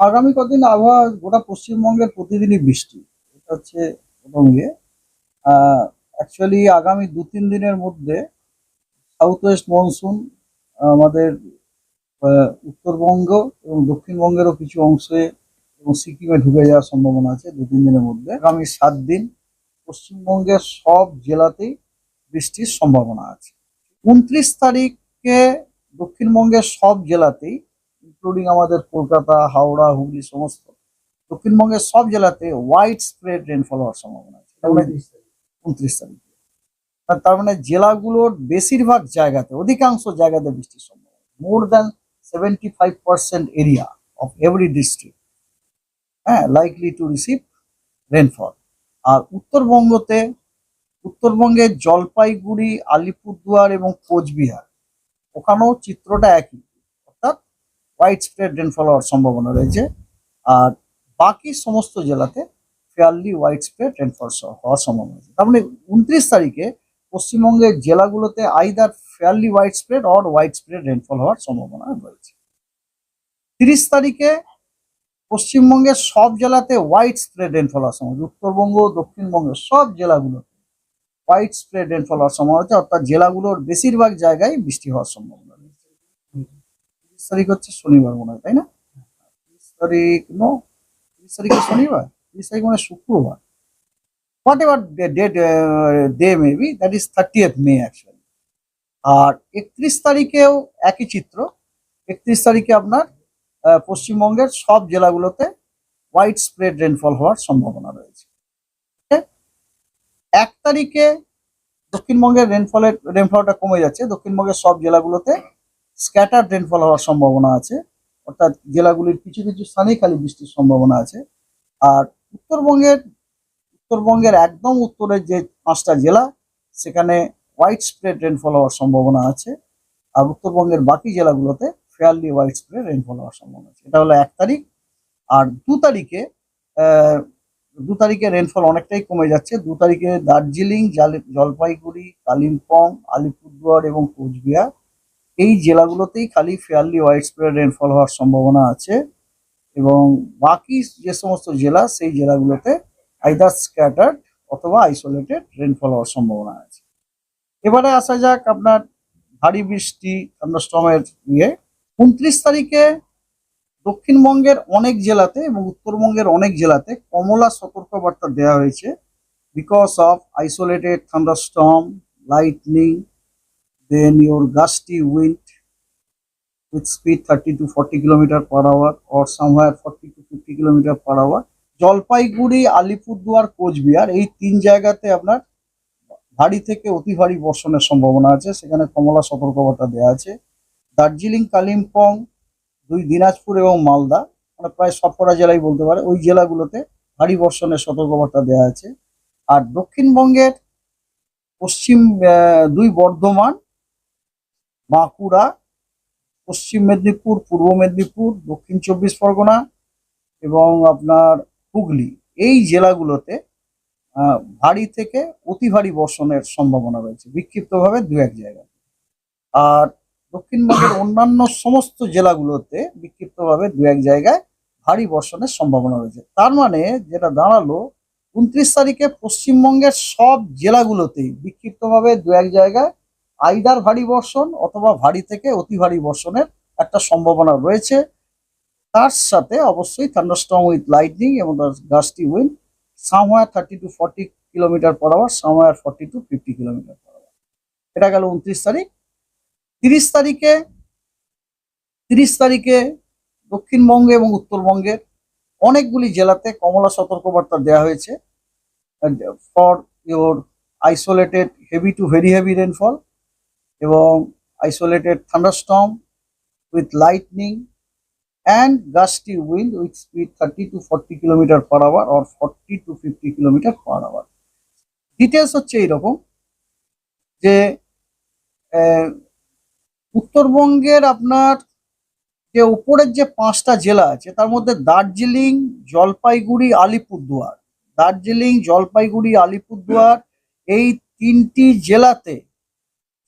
আগামী কদিন আবহাওয়া গোটা পশ্চিমবঙ্গের প্রতিদিনই বৃষ্টি। এটা হচ্ছে প্রথম ইয়ে। অ্যাকচুয়ালি আগামী দু তিন দিনের মধ্যে সাউথ ওয়েস্ট মনসুন আমাদের উত্তরবঙ্গ এবং দক্ষিণবঙ্গেরও কিছু অংশে এবং সিকিমে ঢুকে যাওয়ার সম্ভাবনা আছে দু তিন দিনের মধ্যে। আগামী সাত দিন পশ্চিমবঙ্গের সব জেলাতেই বৃষ্টির সম্ভাবনা আছে। উনত্রিশ তারিখে দক্ষিণবঙ্গের সব জেলাতেই ইনক্লুডিং আমাদের কলকাতা হাওড়া হুগলি সমস্ত দক্ষিণবঙ্গের সব জেলাতে হোয়াইট স্প্রেড রেনফল হওয়ার সম্ভাবনা আছে। উনত্রিশ তারিখে। আর তার মানে জেলাগুলোর বেশিরভাগ জায়গাতে অধিকাংশ জায়গাতে বৃষ্টির সম্ভাবনা more than seventy five percent area of every district হ্যাঁ লাইকলি টু রিসিভ রেনফল আর উত্তরবঙ্গতে উত্তরবঙ্গের জলপাইগুড়ি আলিপুরদুয়ার এবং কোচবিহার ওখানেও চিত্রটা একই। হোয়াইট স্প্রেড রেনফল হওয়ার সম্ভাবনা রয়েছে। আর বাকি সমস্ত জেলাতে ফেয়ারলি হোয়াইট স্প্রেড রেনফল হওয়ার সম্ভাবনা আছে তার মানে উনত্রিশ তারিখে পশ্চিমবঙ্গের জেলাগুলোতে either fairly widespread or widespread rainfall হওয়ার সম্ভাবনা রয়েছে। তিরিশ তারিখে পশ্চিমবঙ্গের সব জেলাতে হোয়াইট স্প্রেড রেনফল হওয়ার সম্ভাবনা উত্তরবঙ্গ, দক্ষিণবঙ্গের সব জেলাগুলোতে হোয়াইট স্প্রেড রেনফল হওয়ার সম্ভাবনা আছে অর্থাৎ জেলাগুলোর বেশিরভাগ জায়গায় বৃষ্টি হওয়ার সম্ভাবনা রয়েছে তিরিশ তারিখ হচ্ছে শনিবার মনে হয় তাই না? তিরিশ তারিখ নো তিরিশ তারিখে শনিবার তিরিশ তারিখ মানে শুক্রবার। Whatever date day maybe that is thirtieth May actually আর একত্রিশ তারিখেও একই চিত্র। একত্রিশ তারিখে আপনার আহ, পশ্চিমবঙ্গের সব জেলাগুলোতে হোয়াইট স্প্রেড রেনফল হওয়ার সম্ভাবনা রয়েছে? এক তারিখে দক্ষিণবঙ্গের রেনফলের রেনফলটা কমে যাচ্ছে। দক্ষিণবঙ্গের সব জেলাগুলোতে স্ক্যাটার রেনফল হওয়ার সম্ভাবনা আছে, অর্থাৎ জেলাগুলির কিছু কিছু স্থানেই খালি বৃষ্টির সম্ভাবনা আছে। আর উত্তরবঙ্গের উত্তরবঙ্গের একদম উত্তরের যে পাঁচটা জেলা, সেখানে হোয়াইট স্প্রেড রেনফল হওয়ার সম্ভাবনা আছে। আর উত্তরবঙ্গের বাকি জেলাগুলোতে ফেয়ারলি হোয়াইট স্প্রেড রেনফল হওয়ার সম্ভাবনা আছে। এটা হলো এক তারিখ। আর দু তারিখে দু তারিখে রেনফল অনেকটাই কমে যাচ্ছে। দু তারিখে দার্জিলিং, জালি- জলপাইগুড়ি, কালিম্পং, আলিপুরদুয়ার এবং কোচবিহার এই জেলাগুলোতেই খালি ফেয়ারলি হোয়াইট স্প্রেড রেনফল হওয়ার সম্ভাবনা আছে এবং বাকি যে সমস্ত জেলা, সেই জেলাগুলোতে আইদার স্ক্যাটার্ড অথবা আইসোলেটেড রেনফল হওয়ার সম্ভাবনা আছে। এবারে আসা যাক আপনার ভারী বৃষ্টি থান্ডারস্টর্মের ইয়ে। উনত্রিশ তারিখে দক্ষিণবঙ্গের অনেক জেলাতে এবং উত্তরবঙ্গের অনেক জেলাতে কমলা সতর্কবার্তা দেওয়া হয়েছে। Because of isolated thunderstorm lightning then your gusty wind with speed 30 to 40 kilometer per hour or somewhere 40 to 50 kilometer per hour, Jalpaiguri, Alipurduar, Cooch Behar, এই তিন জায়গাতে আপনার ভারী থেকে অতি ভারী বর্ষণের সম্ভাবনা আছে। সেখানে কমলা সতর্কবার্তা দেওয়া আছে। দার্জিলিং, কালিম্পং, দুই দিনাজপুর এবং মালদা মানে প্রায় সবকটা জেলাই বলতে পারে, ওই জেলাগুলোতে ভারী বর্ষণের সতর্কবার্তা দেওয়া আছে। আর দক্ষিণবঙ্গের পশ্চিম দুই বর্ধমান বাঁকুড়া, পশ্চিম মেদিনীপুর, পূর্ব মেদিনীপুর, দক্ষিণ চব্বিশ পরগনা এবং আপনার হুগলি। এই জেলাগুলোতে ভারী থেকে অতি ভারী বর্ষণের সম্ভাবনা রয়েছে, বিক্ষিপ্তভাবে দু এক জায়গায়। আর দক্ষিণবঙ্গের অন্যান্য সমস্ত জেলাগুলোতে বিক্ষিপ্তভাবে দু এক জায়গায় ভারী বর্ষণের সম্ভাবনা রয়েছে। তার মানে যেটা দাঁড়াল, উনত্রিশ তারিখে পশ্চিমবঙ্গের সব জেলাগুলোতেই বিক্ষিপ্তভাবে দু এক জায়গায় আইদার ভারী বর্ষণ অথবা ভারী থেকে অতি ভারী বর্ষণের একটা সম্ভাবনা রয়েছে। তার সাথে অবশ্যই থান্ডারস্টর্ম উইথ লাইটনিং এবং gusty wind somewhere thirty to forty kilometre per hour somewhere forty to fifty kilometre per hour এটা গেল উনত্রিশ তারিখ। তিরিশ তারিখে তিরিশ তারিখে দক্ষিণবঙ্গে এবং উত্তরবঙ্গের অনেকগুলি জেলাতে কমলা সতর্কবার্তা দেওয়া হয়েছে। For your isolated heavy to very heavy rainfall এবং isolated thunderstorm with lightning and gusty wind with speed thirty to forty kilometre per hour or forty to fifty kilometre per hour details হচ্ছে এইরকম যে উত্তরবঙ্গের আপনার যে উপরের যে পাঁচটা জেলা আছে, তার মধ্যে দার্জিলিং, জলপাইগুড়ি, আলিপুরদুয়ার। দার্জিলিং, জলপাইগুড়ি, আলিপুরদুয়ার এই তিনটি জেলাতে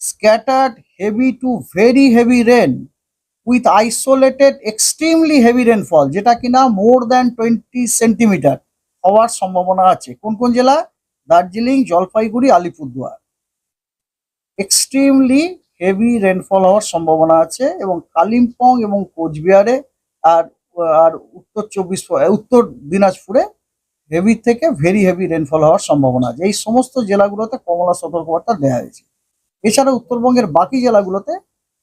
scattered heavy to very heavy rain with isolated extremely heavy rainfall যেটা কিনা মোর দ্যান টোয়েন্টি সেন্টিমিটার হওয়ার সম্ভাবনা আছে। কোন কোন জেলা? Darjeeling, Jalpaiguri, Alipurduar. Extremely heavy rainfall হওয়ার সম্ভাবনা আছে এবং কালিম্পং এবং কোচবিহারে আর আর উত্তর চব্বিশ, উত্তর দিনাজপুরে হেভি থেকে ভেরি হেভি রেনফল হওয়ার সম্ভাবনা আছে। এই সমস্ত জেলাগুলোতে কমলা সতর্কবার্তা দেওয়া হয়েছে। এছাড়া উত্তরবঙ্গের বাকি জেলাগুলোতে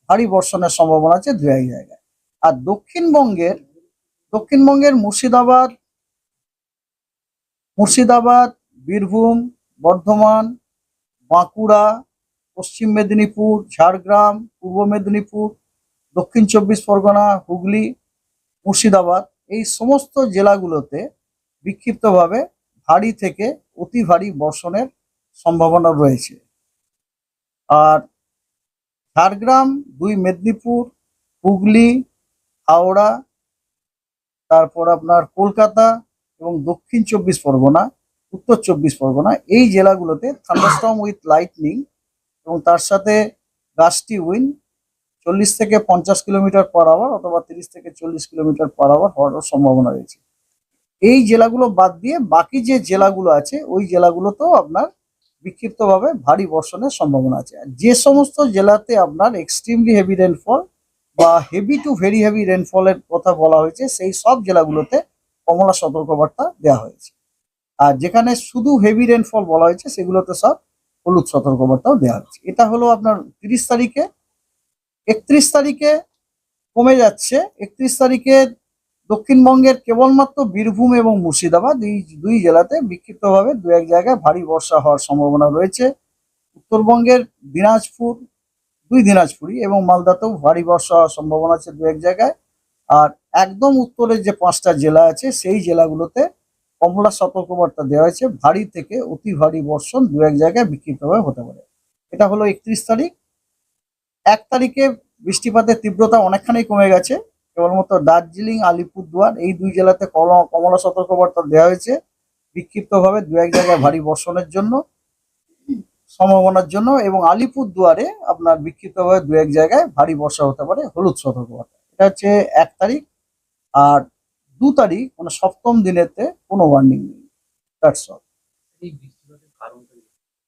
ভারী বর্ষণের সম্ভাবনা আছে দু এক জায়গায়। আর দক্ষিণবঙ্গের দক্ষিণবঙ্গের মুর্শিদাবাদ মুর্শিদাবাদ, বীরভূম, বর্ধমান, বাঁকুড়া, পশ্চিম মেদিনীপুর, ঝাড়গ্রাম, পূর্ব মেদিনীপুর, দক্ষিণ চব্বিশ পরগনা, হুগলি, মুর্শিদাবাদ এই সমস্ত জেলাগুলোতে বিক্ষিপ্তভাবে ভারী থেকে অতি ভারী বর্ষণের সম্ভাবনা রয়েছে। আর ঝাড়গ্রাম, দুই মেদিনীপুর, হুগলি, হাওড়া, তারপর আপনার কলকাতা এবং দক্ষিণ চব্বিশ পরগনা, উত্তর চব্বিশ পরগনা, এই জেলাগুলোতে থান্ডারস্টর্ম উইথ লাইটনিং এবং তার সাথে গাছটি উইন চল্লিশ থেকে পঞ্চাশ কিলোমিটার পার আওয়ার অথবা তিরিশ থেকে চল্লিশ কিলোমিটার পার আওয়ার হওয়ার সম্ভাবনা রয়েছে। এই জেলাগুলো বাদ দিয়ে বাকি যে জেলাগুলো আছে, ওই জেলাগুলোতেও আপনার বিক্ষিপ্তভাবে ভারী বর্ষণের সম্ভাবনা আছে। যে সমস্ত জেলাতে আপনার এক্সট্রিমলি হেভি রেনফল বা হেভি টু ভেরি হেভি রেনফলের কথা বলা হয়েছে, সেই সব জেলাগুলোতে কমলা সতর্কবার্তা দেওয়া হয়েছে। আর যেখানে শুধু হেভি রেনফল বলা হয়েছে, সেগুলোতে সব হলুদ সতর্কবার্তাও দেওয়া হয়েছে। এটা হলো আপনার তিরিশ তারিখে, একত্রিশ তারিখে কমে যাচ্ছে, একত্রিশ তারিখে দক্ষিণবঙ্গের কেবলমাত্র বীরভূম এবং মুর্শিদাবাদ, এই দুই জেলাতে বিক্ষিপ্তভাবে দু এক জায়গায় ভারী বর্ষা হওয়ার সম্ভাবনা রয়েছে। উত্তরবঙ্গের দিনাজপুর, দুই দিনাজপুরি এবং মালদাতেও ভারী বর্ষা হওয়ার সম্ভাবনা আছে দু এক জায়গায়। আর একদম উত্তরের যে পাঁচটা জেলা আছে, সেই জেলাগুলোতে কমলা সতর্কবার্তা দেওয়া হয়েছে। ভারী থেকে অতি ভারী বর্ষণ দু এক জায়গায় বিক্ষিপ্তভাবে হতে পারে। এটা হলো একত্রিশ তারিখ। এক তারিখে বৃষ্টিপাতের তীব্রতা অনেকখানি কমে গেছে। কেবলমাত্র দার্জিলিং, আলিপুরদুয়ার, এই দুই জেলাতে কমলা সতর্কবার্তা দেওয়া হয়েছে বিক্ষিপ্তভাবে দু এক জায়গায় ভারী বর্ষণের জন্য, সম্ভাবনার জন্য এবং আলিপুরদুয়ারে আপনার বিক্ষিপ্তভাবে দু এক জায়গায় ভারী বর্ষা হতে পারে, হলুদ সতর্কবার্তা। এটা হচ্ছে এক তারিখ আর দু তারিখ মানে সপ্তম দিনেতে কোনো ওয়ার্নিং নেই। That's all